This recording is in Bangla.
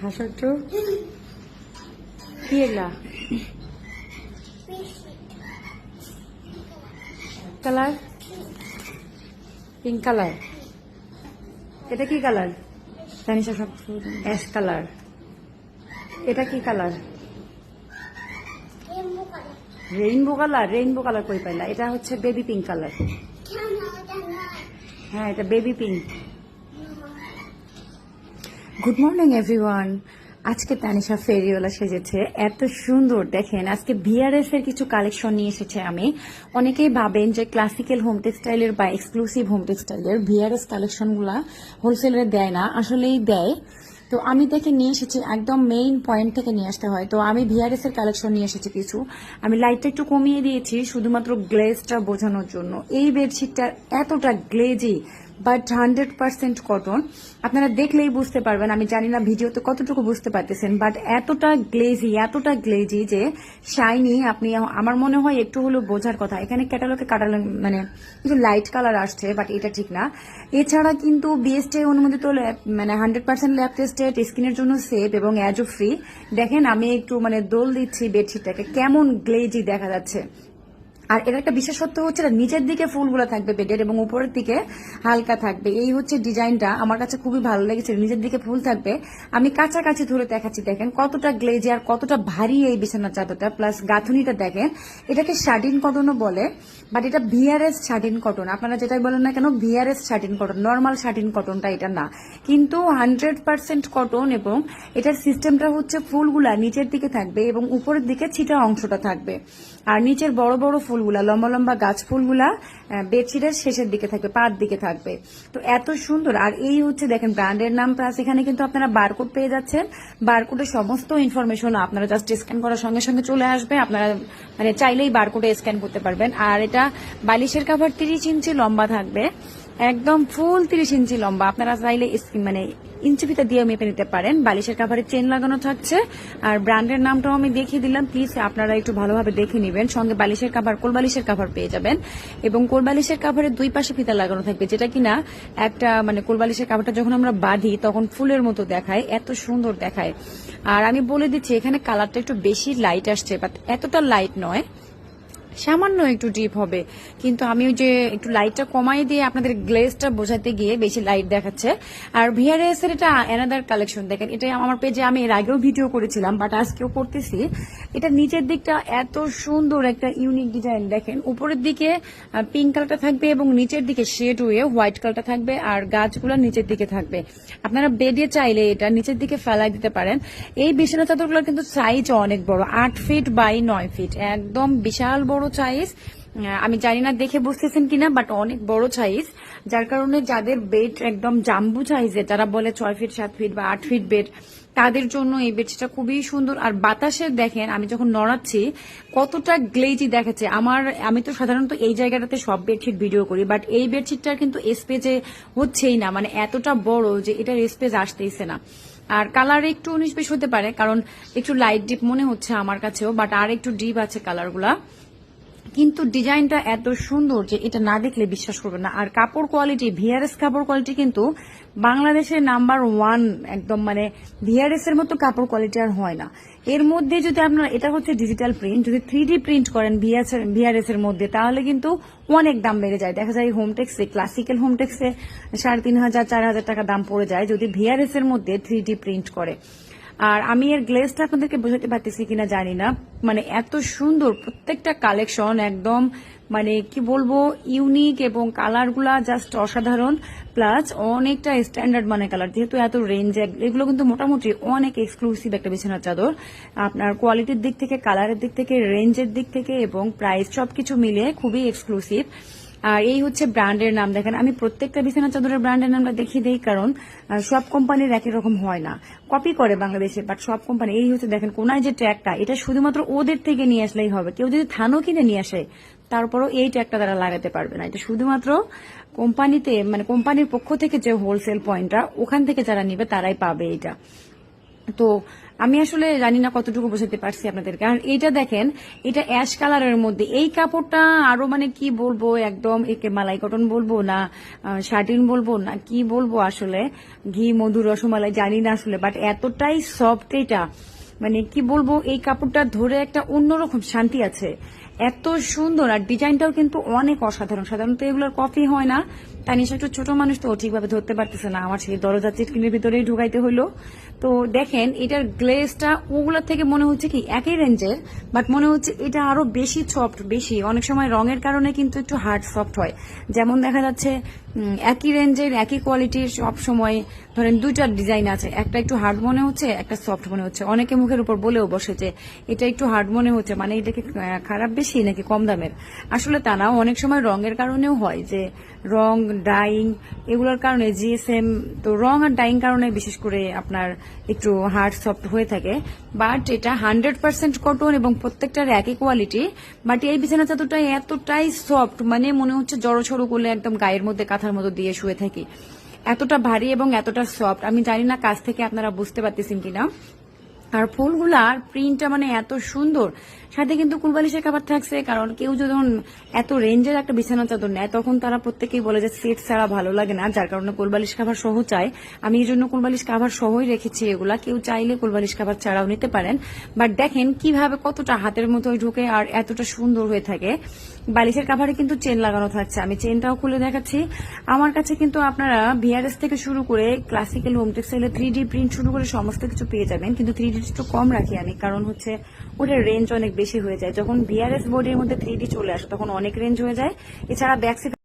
হাসো একটু কি এগুলা কালার পিঙ্ক কালার এটা কি কালার তানিশা সব অ্যাশ কালার এটা কি colour rainbow colour rainbow colour কই পাইলা? এটা হচ্ছে বেবি পিঙ্ক কালার হ্যাঁ এটা baby pink good morning everyone আজকে তানিশা ফেরিওয়ালা সেজেছে। এত সুন্দর, দেখেন, আজকে বিআরএস এর কিছু কালেকশন নিয়ে এসেছে আমি। অনেকেই ভাবেন যে ক্লাসিক্যাল হোম টেক্সটাইলের বা এক্সক্লুসিভ হোম টেক্সটাইলের বিআরএস কালেকশনগুলা হোলসেলে দেয় না, আসলেই দেয়। তো আমি দেখে নিয়ে এসেছি, একদম মেইন পয়েন্ট থেকে নিয়ে আসতে হয়। তো আমি ভিআরএস এর কালেকশন নিয়ে এসেছি কিছু। আমি লাইটটা একটু কমিয়ে দিয়েছি, শুধুমাত্র গ্লেজটা বোঝানোর জন্য। এই বেডশিটটা এতটা glazy but hundred percent cotton. আপনারা দেখলেই বুঝতে পারবেন, আমি জানি না ভিডিওতে কতটুকু বুঝতে পারতেছেন, বাট এতটা গ্লেজি এতটা গ্লেজি যে শাইনি আপনি আমার মনে হয় একটু হলেও বোঝার কথা। এখানে ক্যাটালগে কাটালেন মানে কিছু লাইট কালার আসছে, বাট এটা ঠিক না। এছাড়া কিন্তু বিএসটি অনুমোদিত মানে হান্ড্রেড পার্সেন্ট ল্যাব টেস্টেড স্কিনের জন্য সেফ এবং অ্যাজও ফ্রি দেখেন আমি একটু মানে দোল দিচ্ছি বেডশিটটাকে কেমন গ্লেজি দেখা যাচ্ছে। আর এর একটা বিশেষত্ব হচ্ছে না, নিচের দিকে ফুলগুলো থাকবে বেডের এবং উপরের দিকে হালকা থাকবে। এই হচ্ছে ডিজাইনটা। আমার কাছে খুবই ভালো লেগেছে। নিচের দিকে ফুল থাকবে। আমি কাছাকাছি ধরে দেখাচ্ছি দেখেন কতটা গ্লেজে আর কতটা ভারী এই বিছানার চাদরটা। প্লাস গাঁথুনিটা দেখেন। এটাকে শার্টিন কটনও বলে বাট এটা ভিআরএস শার্টিন কটন আপনারা যেটাই বলেন না কেন VRS shirting cotton normal shirting কটনটা এটা না। কিন্তু হান্ড্রেড পার্সেন্ট কটন এবং এটার সিস্টেমটা হচ্ছে ফুলগুলা নিচের দিকে থাকবে এবং উপরের দিকে ছিটা অংশটা থাকবে। আর নিচের বড় বড় ফুলগুলা, লম্বা লম্বা গাছ ফুলগুলা বেডশিটের শেষের দিকে থাকবে পার দিকে থাকবে। তো এত সুন্দর, আর এই হচ্ছে দেখেন ব্র্যান্ডের নাম, প্লাস এখানে কিন্তু আপনারা বারকোড পেয়ে যাচ্ছেন। বারকোডের সমস্ত ইনফরমেশন আপনারা জাস্ট স্ক্যান করার সঙ্গে সঙ্গে চলে আসবে। আপনারা মানে চাইলেই বারকোডে স্ক্যান করতে পারবেন। আর এটা বালিশের কাভার তিরিশ ইঞ্চি লম্বা থাকবে। একদম ফুল তিরিশ ইঞ্চি লম্বা। আপনারা চাইলে মানে ইঞ্চি ফিতা দিয়ে মেপে নিতে পারেন। বালিশের কাভারে চেন লাগানো থাকছে। আর ব্র্যান্ডের নামটাও আমি দেখিয়ে দিলাম। প্লিজ আপনারা একটু ভালোভাবে দেখে নেবেন। সঙ্গে বালিশের কাভার কোল বালিশের কাভার পেয়ে যাবেন। এবং কোল বালিশের কাভারের দুই পাশে ফিতা লাগানো থাকবে, যেটা কিনা একটা মানে কোল বালিশের কাভারটা যখন আমরা বাঁধি, তখন ফুলের মতো দেখায়, এত সুন্দর দেখায়। আর আমি বলে দিচ্ছি, এখানে কালারটা একটু বেশি লাইট আসছে বাট এতটা লাইট নয়। সামান্য একটু ডিপ হবে। কিন্তু আমি ওই যে একটু লাইটটা কমাই দিয়ে আপনাদের গ্লেজটা বোঝাতে গিয়ে বেশি লাইট দেখাচ্ছে। আর ভিআরএস এর এটা অ্যানাদার কালেকশন দেখেন, এটা আমার পেজে আমি এর আগেও ভিডিও করেছিলাম বাট আজকেও করতেছি। এটা নিচের দিকটা এত সুন্দর একটা ইউনিক ডিজাইন দেখেন, উপরের দিকে পিঙ্ক কালারটা থাকবে এবং নিচের দিকে শেড হয়ে হোয়াইট কালারটা থাকবে আর গাছগুলো নিচের দিকে থাকবে। আপনারা বেডে চাইলে এটা নিচের দিকে ফেলাই দিতে পারেন। এই বিছানা চাদরগুলোর কিন্তু সাইজ অনেক বড়, আট ফিট বাই নয় ফিট একদম বিশাল বড় সাইজ আমি জানি না দেখে বুঝতেছেন কিনা বাট অনেক বড় সাইজ যার কারণে যাদের বেড একদম জাম্বু সাইজে যারা বলে ছয় ফিট সাত ফিট বা আট ফিট বেড তাদের জন্য এই বেডশিটটা খুবই সুন্দর। আর বাতাসে দেখেন, আমি যখন নড়াচ্ছি, কতটা গ্লেজি দেখাচ্ছে। আমার, আমি তো সাধারণত এই জায়গাটাতে সব বেডশিট ভিডিও করি বাট এই বেডশিটটার কিন্তু স্পেজে হচ্ছেই না মানে এতটা বড় যে এটার স্পেজ আসতেইছে না। আর কালার একটু উনিশ হতে পারে, কারণ একটু লাইট ডিপ মনে হচ্ছে আমার কাছেও বাট আর একটু ডিপ আছে কালারগুলা কিন্তু ডিজাইনটা এত সুন্দর যে এটা না দেখলে বিশ্বাস করবে না। আর কাপড় কোয়ালিটি ভিআরএস কাপড় কোয়ালিটি কিন্তু বাংলাদেশের নাম্বার ওয়ান একদম মানে ভিআরএস এর মতো কাপড় কোয়ালিটি আর হয় না। এর মধ্যে যদি আপনার, এটা হচ্ছে ডিজিটাল প্রিন্ট যদি থ্রি প্রিন্ট করেন ভিআরএস এর মধ্যে, তাহলে কিন্তু অনেক দাম বেড়ে যায়। দেখা যায় হোমটেক্সে ক্লাসিক্যাল হোমটেক্সে সাড়ে তিন হাজার, চার হাজার টাকা দাম পড়ে যায় যদি ভিআরএস এর মধ্যে থ্রি প্রিন্ট করে। আর আমি এর গ্লেজটা আপনাদেরকে বোঝাতে পারতেছি কিনা জানি না। মানে এত সুন্দর প্রত্যেকটা কালেকশন একদম মানে কি বলব ইউনিক এবং কালারগুলা জাস্ট অসাধারণ। প্লাস অনেকটা স্ট্যান্ডার্ড মানে কালার যেহেতু এত রেঞ্জ এগুলো কিন্তু মোটামুটি অনেক এক্সক্লুসিভ একটা বিছানার চাদর। আপনার কোয়ালিটির দিক থেকে কালারের দিক থেকে রেঞ্জের দিক থেকে এবং প্রাইস সবকিছু মিলিয়ে খুবই এক্সক্লুসিভ আর এই হচ্ছে ব্র্যান্ডের নাম দেখেন। আমি প্রত্যেকটা বিছানা চাদরের ব্র্যান্ডের নামটা দেখিয়ে দিই, কারণ সব কোম্পানির একই রকম হয় না। কপি করে বাংলাদেশে বাট সব কোম্পানি, এই হচ্ছে দেখেন, কোনায় যে ট্র্যাকটা এটা শুধুমাত্র ওদের থেকে নিয়ে আসলেই হবে। কেউ যদি থানও কিনে নিয়ে আসে, তারপরও এই ট্র্যাকটা তারা লাগাতে পারবে না। এটা শুধুমাত্র কোম্পানিতে মানে কোম্পানির পক্ষ থেকে যে হোলসেল পয়েন্টটা ওখান থেকে যারা নিবে, তারাই পাবে এটা। তো আমি আসলে জানি না কতটুকু বোঝাতে পারছি আপনাদের কারণ এটা দেখেন, এটা অ্যাশ কালারের মধ্যে। এই কাপড়টা আরও মানে কি বলব, একদম একে মালাই কটন বলব না শার্টিন বলব না, কি বলব আসলে? ঘি, মধু, রসমালাই জানি না আসলে বাট এতটাই সফট এটা মানে কি বলব, এই কাপড়টা ধরে একটা অন্যরকম শান্তি আছে। এত সুন্দর, আর ডিজাইনটাও কিন্তু অনেক অসাধারণ। সাধারণত এগুলোর কপি হয় না। তাই নিশ্চয় একটু ছোট মানুষ তো ঠিকভাবে ধরতে পারতেছে না। আমার সেই দরজা চিটকিনের ভিতরেই ঢুকাইতে হইল। তো দেখেন, এটার গ্লেজটা ওগুলোর থেকে মনে হচ্ছে কি একই রেঞ্জের বাট মনে হচ্ছে এটা আরও বেশি সফট বেশি। অনেক সময় রঙের কারণে কিন্তু একটু হার্ড সফট হয়। যেমন দেখা যাচ্ছে একই রেঞ্জের একই কোয়ালিটির সব সময় ধরেন দুইটা ডিজাইন আছে। একটা একটু হার্ড মনে হচ্ছে, একটা সফট মনে হচ্ছে। অনেকে মুখের উপর বলেও বসে যে এটা একটু হার্ড মনে হচ্ছে। মানে এটাকে খারাপ বেশি নাকি কম দামের? আসলে তা না অনেক সময় রঙের কারণেও হয়, যে রং ডাইং এগুলোর কারণে জিএসএম তো রং আর ডাইং কারণে বিশেষ করে আপনার একটু হার্ড সফট হয়ে থাকে। বাট এটা হান্ড্রেড পার্সেন্ট কটন এবং প্রত্যেকটার একই কোয়ালিটি বাট এই বিছানা চাদরটা এতটাই সফট মানে মনে হচ্ছে জড়ো করলে একদম গায়ের মধ্যে কাঁথার মতো দিয়ে শুয়ে থাকি। এতটা ভারী এবং এতটা সফট আমি জানি না কাছ থেকে আপনারা বুঝতে পারতেছেন কিনা। আর ফুলগুলার প্রিন্টটা মানে এত সুন্দর। সাথে কিন্তু কুলবালিশের খাবার থাকছে, কারণ কেউ যখন এত রেঞ্জের একটা বিছানা চাদর নেয়, তখন তারা প্রত্যেকেই বলে যে সেট ছাড়া ভালো লাগে না। যার কারণে কুলবালিশ খাবার সহ চায়। আমি এই জন্য কুলবালিশ খাবার সহই রেখেছি এগুলা। কেউ চাইলে কুলবালিশ খাবার ছাড়াও নিতে পারেন। বাট দেখেন কীভাবে কতটা হাতের মতো ঢুকে আর এতটা সুন্দর হয়ে থাকে। বালিশের কাভারে কিন্তু চেন লাগানো থাকছে। আমি চেনটাও খুলে দেখাচ্ছি। আমার কাছে কিন্তু আপনারা ভিআরএস থেকে শুরু করে ক্লাসিক্যাল হোম টেক্সটাইলে থ্রি প্রিন্ট শুরু করে সমস্ত কিছু পেয়ে যাবেন। কিন্তু থ্রি ডি একটু কম রাখি আমি, কারণ হচ্ছে ওটার রেঞ্জ অনেক বেশি হয়ে যায়। যখন ভিআরএস বোর্ডের মধ্যে থ্রি চলে আসে, তখন অনেক রেঞ্জ হয়ে যায়। এছাড়া ব্যাক